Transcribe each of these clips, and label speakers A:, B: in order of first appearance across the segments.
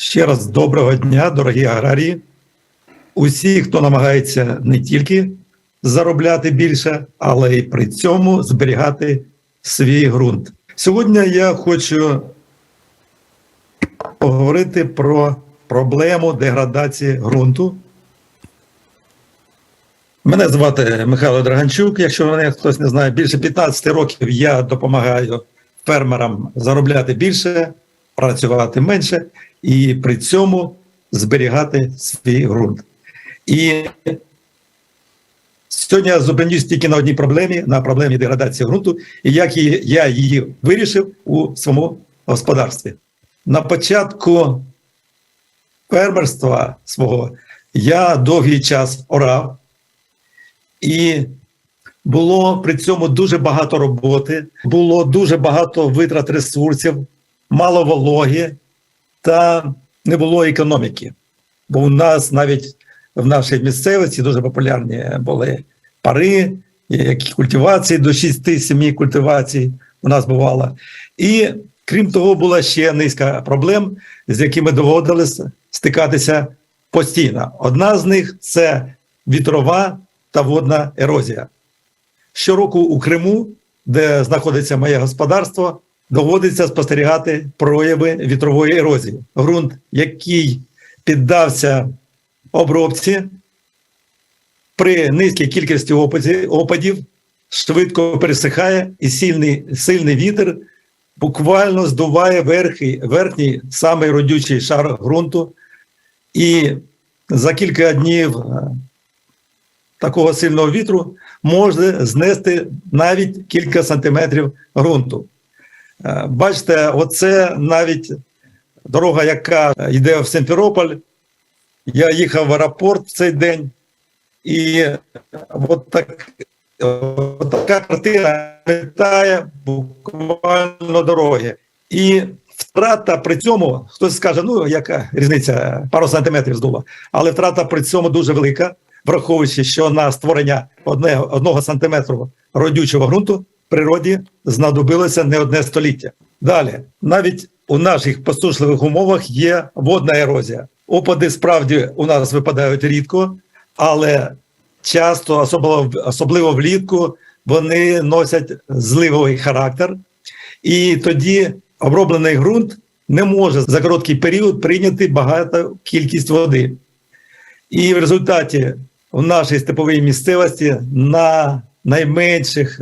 A: Ще раз доброго дня, дорогі аграрії. Усі, хто намагається не тільки заробляти більше, але й при цьому зберігати свій ґрунт. Сьогодні я хочу поговорити про проблему деградації ґрунту. Мене звати Михайло Драганчук. Якщо мене хтось не знає, більше 15 років я допомагаю фермерам заробляти більше, працювати менше і при цьому зберігати свій ґрунт. І сьогодні я зупинюсь тільки на одній проблемі, на проблемі деградації ґрунту, і як її- я її вирішив у своєму господарстві. На початку фермерства свого я довгий час орав, і було при цьому дуже багато роботи, було дуже багато витрат ресурсів, мало вологи та не було економіки. Бо у нас навіть в нашій місцевості дуже популярні були пари, які культивації до 6-7 культивацій у нас бувало. І крім того, була ще низка проблем, з якими доводилося стикатися постійно. Одна з них це вітрова та водна ерозія. Щороку у Криму, де знаходиться моє господарство, доводиться спостерігати прояви вітрової ерозії. Ґрунт, який піддався обробці при низькій кількості опадів, швидко пересихає, і сильний, сильний вітер буквально здуває верхній, верхній самий родючий шар ґрунту. І за кілька днів е, такого сильного вітру може знести навіть кілька сантиметрів ґрунту. Е, Бачите, оце навіть дорога, яка йде в Симферополь. Я їхав в аеропорт в цей день, і от, так, от така картина вітає буквально дороги. І втрата при цьому, хтось скаже, ну яка різниця, пару сантиметрів здуло, але втрата при цьому дуже велика, враховуючи, що на створення одне, одного сантиметру родючого ґрунту природі знадобилося не одне століття. Далі, навіть у наших посушливих умовах є водна ерозія. Опади справді у нас випадають рідко, але часто, особливо, особливо влітку, вони носять зливовий характер, і тоді оброблений ґрунт не може за короткий період прийняти багато кількість води. І в результаті в нашій степовій місцевості на найменших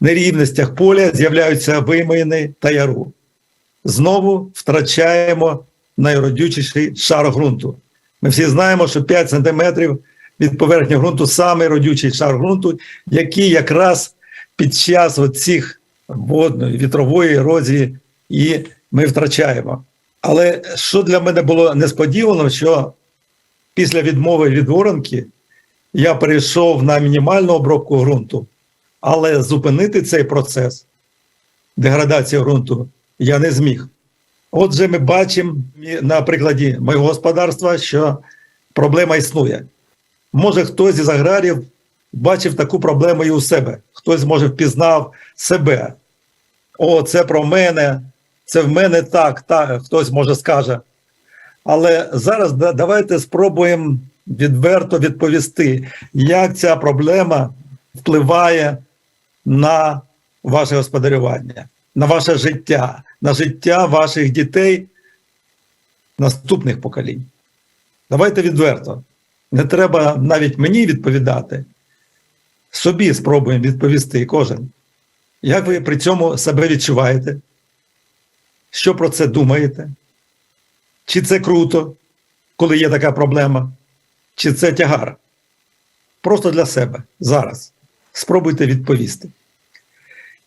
A: нерівностях поля з'являються вимоїни та яру. Знову втрачаємо найродючіший шар ґрунту. Ми всі знаємо, що 5 сантиметрів від поверхні ґрунту самий родючий шар ґрунту, який якраз під час цих водної вітрової ерозії і ми втрачаємо. Але що для мене було несподівано, що після відмови від воронки я перейшов на мінімальну обробку ґрунту, але зупинити цей процес деградації ґрунту я не зміг. Отже, ми бачимо на прикладі моєго господарства, що проблема існує. Може, хтось із аграрів бачив таку проблему і у себе. Хтось, може, впізнав себе. О, це про мене, це в мене так, так, хтось може скаже. Але зараз да- давайте спробуємо відверто відповісти, як ця проблема впливає на ваше господарювання, на ваше життя, на життя ваших дітей, наступних поколінь. Давайте відверто. Не треба навіть мені відповідати. Собі спробуємо відповісти кожен. Як ви при цьому себе відчуваєте? Що про це думаєте? Чи це круто, коли є така проблема? Чи це тягар? Просто для себе зараз. Спробуйте відповісти.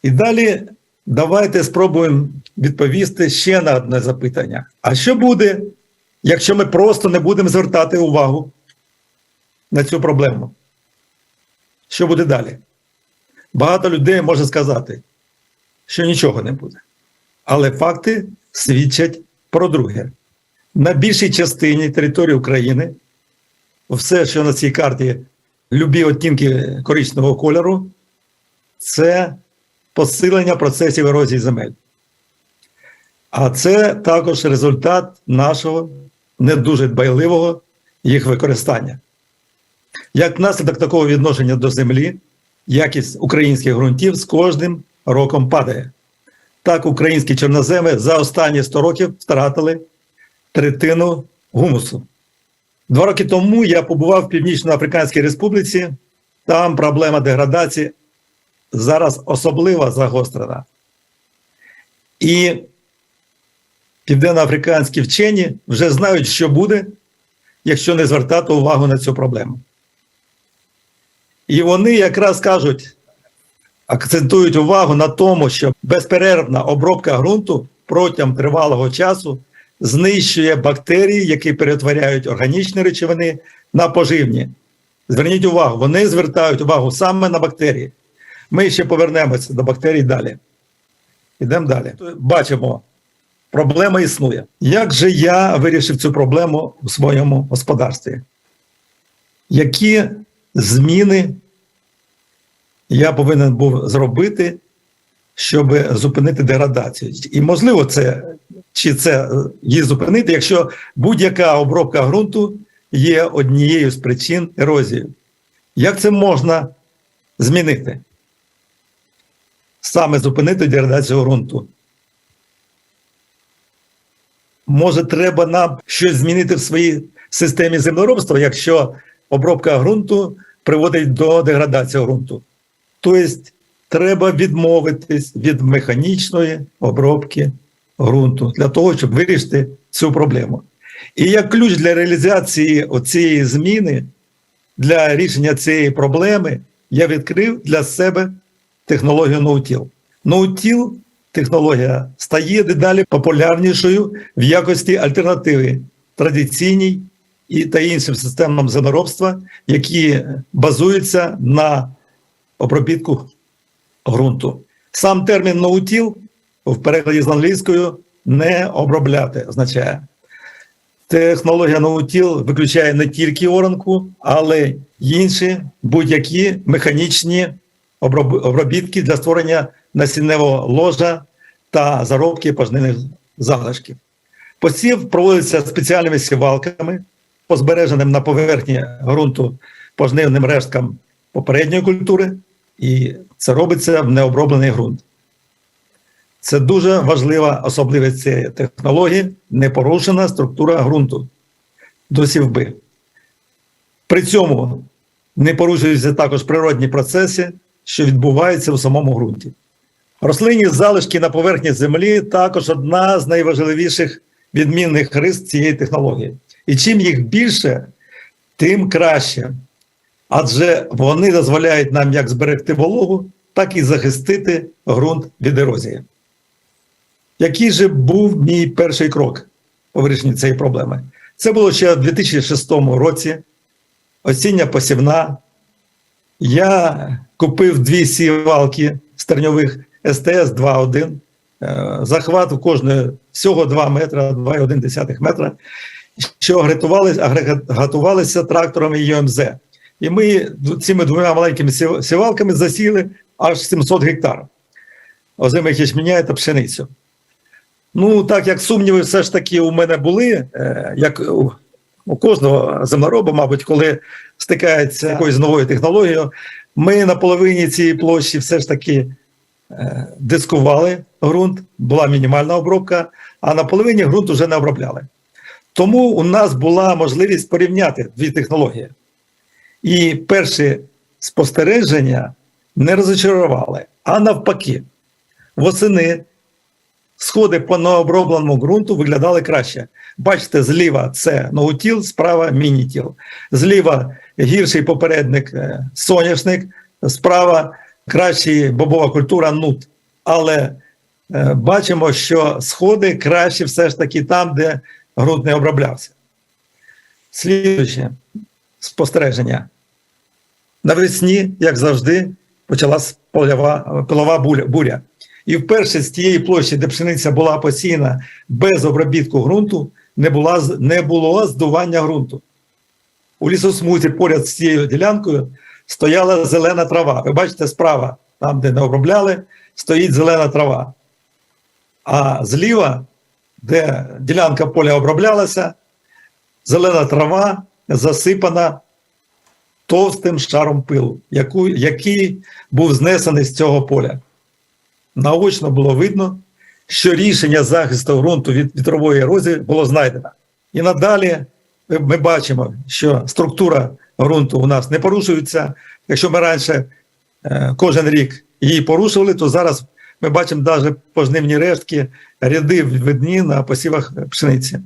A: І далі давайте спробуємо відповісти ще на одне запитання. А що буде, якщо ми просто не будемо звертати увагу на цю проблему? Що буде далі? Багато людей може сказати, що нічого не буде. Але факти свідчать про друге. На більшій частині території України все, що на цій карті любі оттінки коричневого кольору, це посилення процесів ерозії земель. А це також результат нашого не дуже дбайливого їх використання. Як наслідок такого відношення до землі, якість українських ґрунтів з кожним роком падає. Так, українські чорноземи за останні 100 років втратили третину гумусу. Два роки тому я побував в Північно-Африканській Республіці. Там проблема деградації зараз особливо загострена. І південноафриканські вчені вже знають, що буде, якщо не звертати увагу на цю проблему. І вони якраз кажуть, акцентують увагу на тому, що безперервна обробка ґрунту протягом тривалого часу знищує бактерії, які перетворяють органічні речовини на поживні. Зверніть увагу, вони звертають увагу саме на бактерії. Ми ще повернемося до бактерій далі. Йдемо далі. Бачимо, проблема існує. Як же я вирішив цю проблему у своєму господарстві? Які зміни я повинен був зробити, щоб зупинити деградацію? І можливо, це чи це її зупинити, якщо будь-яка обробка ґрунту є однією з причин ерозії. Як це можна змінити? Саме зупинити деградацію ґрунту. Може, треба нам щось змінити в своїй системі землеробства, якщо обробка ґрунту приводить до деградації ґрунту. Тобто, треба відмовитись від механічної обробки ґрунту для того, щоб вирішити цю проблему. І як ключ для реалізації цієї зміни, для рішення цієї проблеми, я відкрив для себе технологію ноутіл. Ноутіл технологія стає дедалі популярнішою в якості альтернативи традиційній і та іншим системам землеробства, які базуються на обробітку ґрунту. Сам термін ноутіл в перекладі з англійською не обробляти означає. Технологія ноутіл виключає не тільки оранку, але й інші будь-які механічні обробітки для створення насінневого ложа та заробки пожнивних залишків. Посів проводиться спеціальними сівалками, по збереженим на поверхні ґрунту пожнивним решткам попередньої культури, і це робиться в необроблений ґрунт. Це дуже важлива особливість цієї технології непорушена структура ґрунту до сівби. При цьому не порушуються також природні процеси, що відбуваються у самому ґрунті. Рослинні залишки на поверхні землі також одна з найважливіших відмінних рис цієї технології. І чим їх більше, тим краще. Адже вони дозволяють нам як зберегти вологу, так і захистити ґрунт від ерозії. Який же був мій перший крок по вирішенню цієї проблеми? Це було ще в 2006 році, осіння посівна. Я купив дві сівалки стерньових СТС 2.1, захват у кожної всього 2 метра, 2,1 метра, що агрегатувалися тракторами ЮМЗ. І ми цими двома маленькими сівалками засіли аж 700 гектар озимих ячменя та пшеницю. Ну, так як сумніви все ж таки у мене були, як у кожного землероба, мабуть, коли стикається якоюсь новою технологією, ми на половині цієї площі все ж таки дискували ґрунт, була мінімальна обробка, а на половині ґрунт вже не обробляли. Тому у нас була можливість порівняти дві технології. І перші спостереження не розочарували, а навпаки, восени сходи по необробленому ґрунту виглядали краще. Бачите, зліва це ноутіл, справа мінітіл. Зліва гірший попередник соняшник, справа кращий бобова культура нут. Але е, бачимо, що сходи краще все ж таки там, де ґрунт не оброблявся. Слідуюче спостереження. Навесні, як завжди, почалась пилова буря. І вперше з тієї площі, де пшениця була посіяна без обробітку ґрунту, не, була, не було здування ґрунту. У лісосмузі поряд з цією ділянкою стояла зелена трава. Ви бачите, справа, там, де не обробляли, стоїть зелена трава. А зліва де ділянка поля оброблялася, зелена трава засипана товстим шаром пилу, який був знесений з цього поля. Наочно було видно, що рішення захисту ґрунту від вітрової ерозії було знайдено. І надалі ми- бачимо, що структура ґрунту у нас не порушується. Якщо ми раніше е, кожен рік її порушували, то зараз ми бачимо навіть пожнивні рештки, ряди видні на посівах пшениці.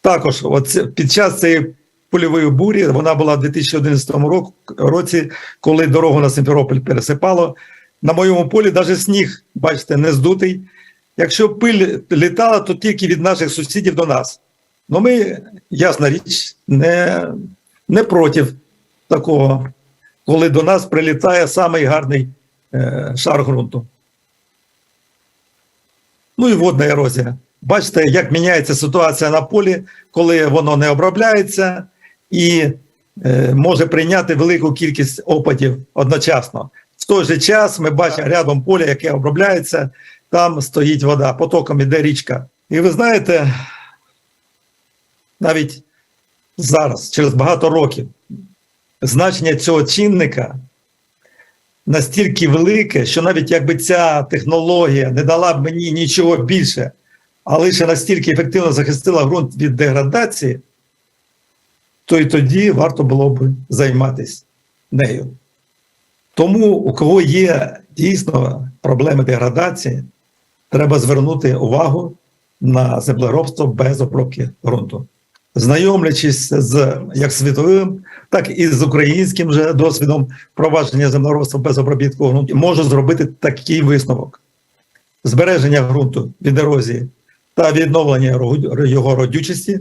A: Також от під час цієї польової бурі, вона була в 2011 року, році, коли дорогу на Симферополь пересипало. На моєму полі навіть сніг, бачите, не здутий. Якщо пиль літала, то тільки від наших сусідів до нас. Ну, ми, ясна річ, не, не проти такого, коли до нас прилітає самий гарний е, шар ґрунту. Ну і водна ерозія. Бачите, як міняється ситуація на полі, коли воно не обробляється і е, може прийняти велику кількість опадів одночасно. В той же час ми бачимо рядом поля, яке обробляється, там стоїть вода, потоком іде річка. І ви знаєте, навіть зараз, через багато років, значення цього чинника настільки велике, що навіть якби ця технологія не дала б мені нічого більше, а лише настільки ефективно захистила ґрунт від деградації, то і тоді варто було б займатися нею. Тому, у кого є дійсно проблеми деградації, треба звернути увагу на землеробство без обробки ґрунту. Знайомлячись з як світовим, так і з українським же досвідом впровадження землеробства без обробітку ґрунту, можу зробити такий висновок: збереження ґрунту від ерозії та відновлення його родючості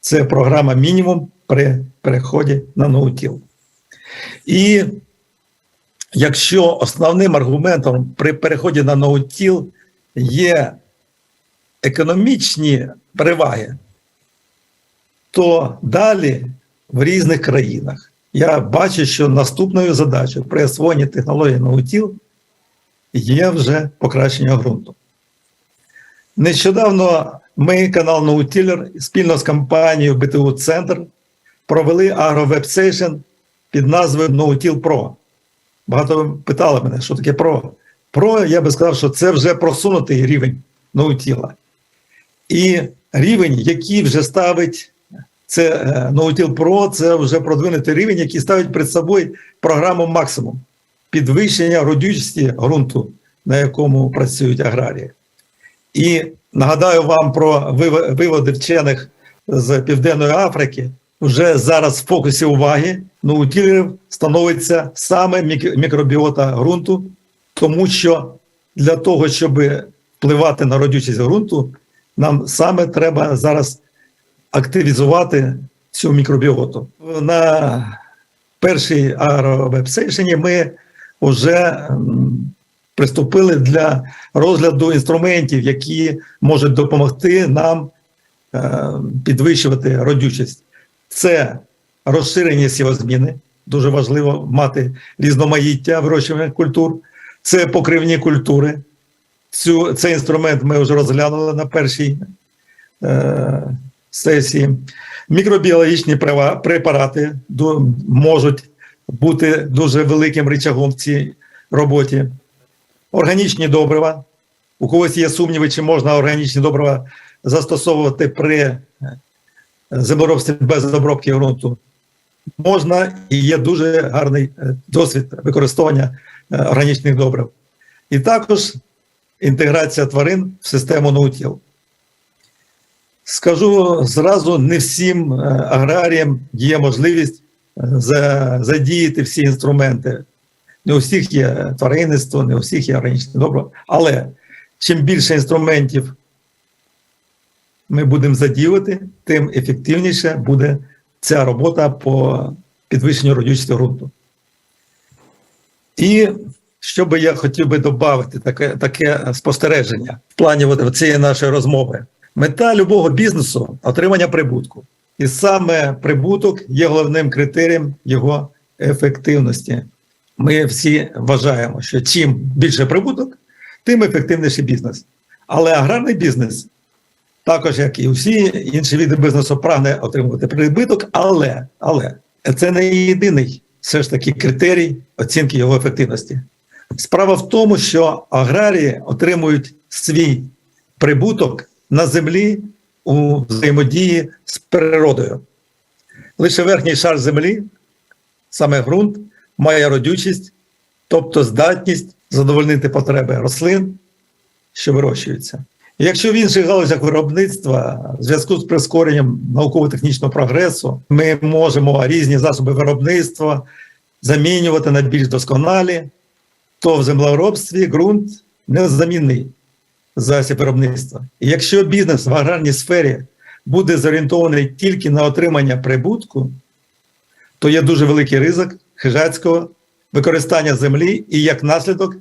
A: це програма мінімум при переході на ноутіл. І якщо основним аргументом при переході на ноутіл є економічні переваги, то далі в різних країнах я бачу, що наступною задачею при освоєнні технології ноутіл є вже покращення ґрунту. Нещодавно ми, канал Ноутілер, спільно з компанією БТУ Центр провели агровебсейшн під назвою Ноутіл Pro. Багато питали мене, що таке Pro. Pro, я би сказав, що це вже просунутий рівень ноутіла. І рівень, який вже ставить це е, Ноутіл Pro, це вже продвинутий рівень, який ставить перед собою програму максимум підвищення родючості ґрунту, на якому працюють аграрії. І нагадаю вам про виводи вчених з Південної Африки. Вже зараз в фокусі уваги ноутілерів становиться саме мікробіота ґрунту, тому що для того, щоб впливати на родючість ґрунту, нам саме треба зараз активізувати цю мікробіоту. На першій агровебсейшені ми вже приступили для розгляду інструментів, які можуть допомогти нам е, підвищувати родючість. Це розширені сівозміни. Дуже важливо мати різноманіття вирощування культур. Це покривні культури. Цю, цей інструмент ми вже розглянули на першій е, сесії. Мікробіологічні препарати можуть бути дуже великим рычагом в цій роботі. Органічні добрива. У когось є сумніви, чи можна органічні добрива застосовувати при землеробстві без обробки ґрунту. Можна і є дуже гарний е, досвід використання е, органічних добрив. І також інтеграція тварин в систему ноутіл. Скажу зразу, не всім е, аграріям є можливість задіяти всі інструменти. Не у всіх є тваринництво, не у всіх є органічне добро. Але чим більше інструментів ми будемо задіювати, тим ефективніше буде ця робота по підвищенню родючості ґрунту. І що би я хотів би додати, таке, таке спостереження в плані цієї нашої розмови. Мета любого бізнесу отримання прибутку. І саме прибуток є головним критерієм його ефективності. Ми всі вважаємо, що чим більше прибуток, тим ефективніший бізнес. Але аграрний бізнес також як і всі інші види бізнесу, прагне отримувати прибиток, але, але це не єдиний все ж таки критерій оцінки його ефективності. Справа в тому, що аграрії отримують свій прибуток на землі у взаємодії з природою. Лише верхній шар землі, саме ґрунт, має родючість, тобто здатність задовольнити потреби рослин, що вирощуються. Якщо в інших галузях виробництва в зв'язку з прискоренням науково-технічного прогресу ми можемо різні засоби виробництва замінювати на більш досконалі, то в землеробстві ґрунт незамінний засіб виробництва. І якщо бізнес в аграрній сфері буде зорієнтований тільки на отримання прибутку, то є дуже великий ризик хижацького використання землі і як наслідок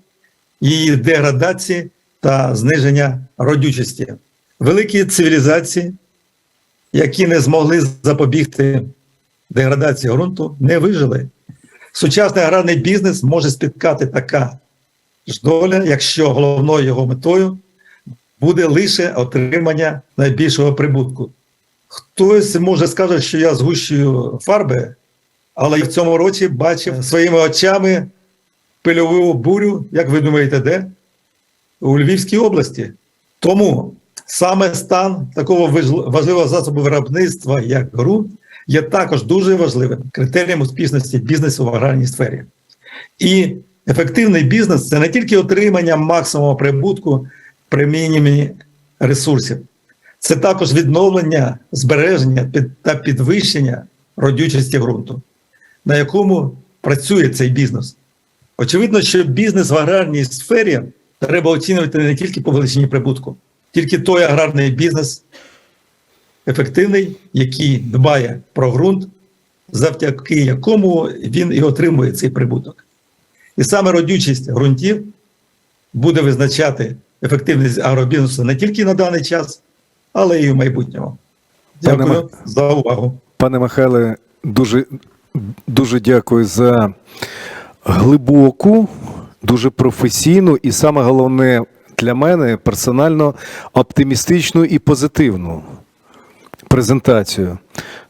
A: її деградації та зниження родючості. Великі цивілізації, які не змогли запобігти деградації ґрунту, не вижили. Сучасний аграрний бізнес може спіткати така ж доля, якщо головною його метою буде лише отримання найбільшого прибутку. Хтось може скаже, що я згущую фарби, але і в цьому році бачив своїми очами пильову бурю, як ви думаєте, де? У Львівській області. Тому саме стан такого важливого засобу виробництва, як ґрунт, є також дуже важливим критерієм успішності бізнесу в аграрній сфері. І ефективний бізнес це не тільки отримання максимуму прибутку при мінімумі ресурсів, це також відновлення, збереження та підвищення родючості ґрунту, на якому працює цей бізнес. Очевидно, що бізнес в аграрній сфері треба оцінювати не тільки по величині прибутку, тільки той аграрний бізнес ефективний, який дбає про ґрунт, завдяки якому він і отримує цей прибуток. І саме родючість ґрунтів буде визначати ефективність агробізнесу не тільки на даний час, але і в майбутньому.
B: Пане
A: Дякую за увагу.
B: Пане Михайле, дуже, дуже дякую за глибоку, дуже професійну і саме головне для мене персонально оптимістичну і позитивну презентацію.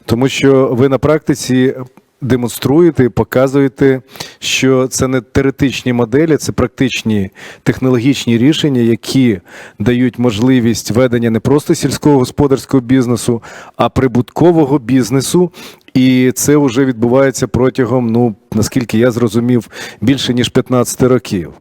B: Тому що ви на практиці демонструєте і показуєте, що це не теоретичні моделі, це практичні технологічні рішення, які дають можливість ведення не просто сільського господарського бізнесу, а прибуткового бізнесу. І це вже відбувається протягом, ну наскільки я зрозумів, більше ніж 15 років.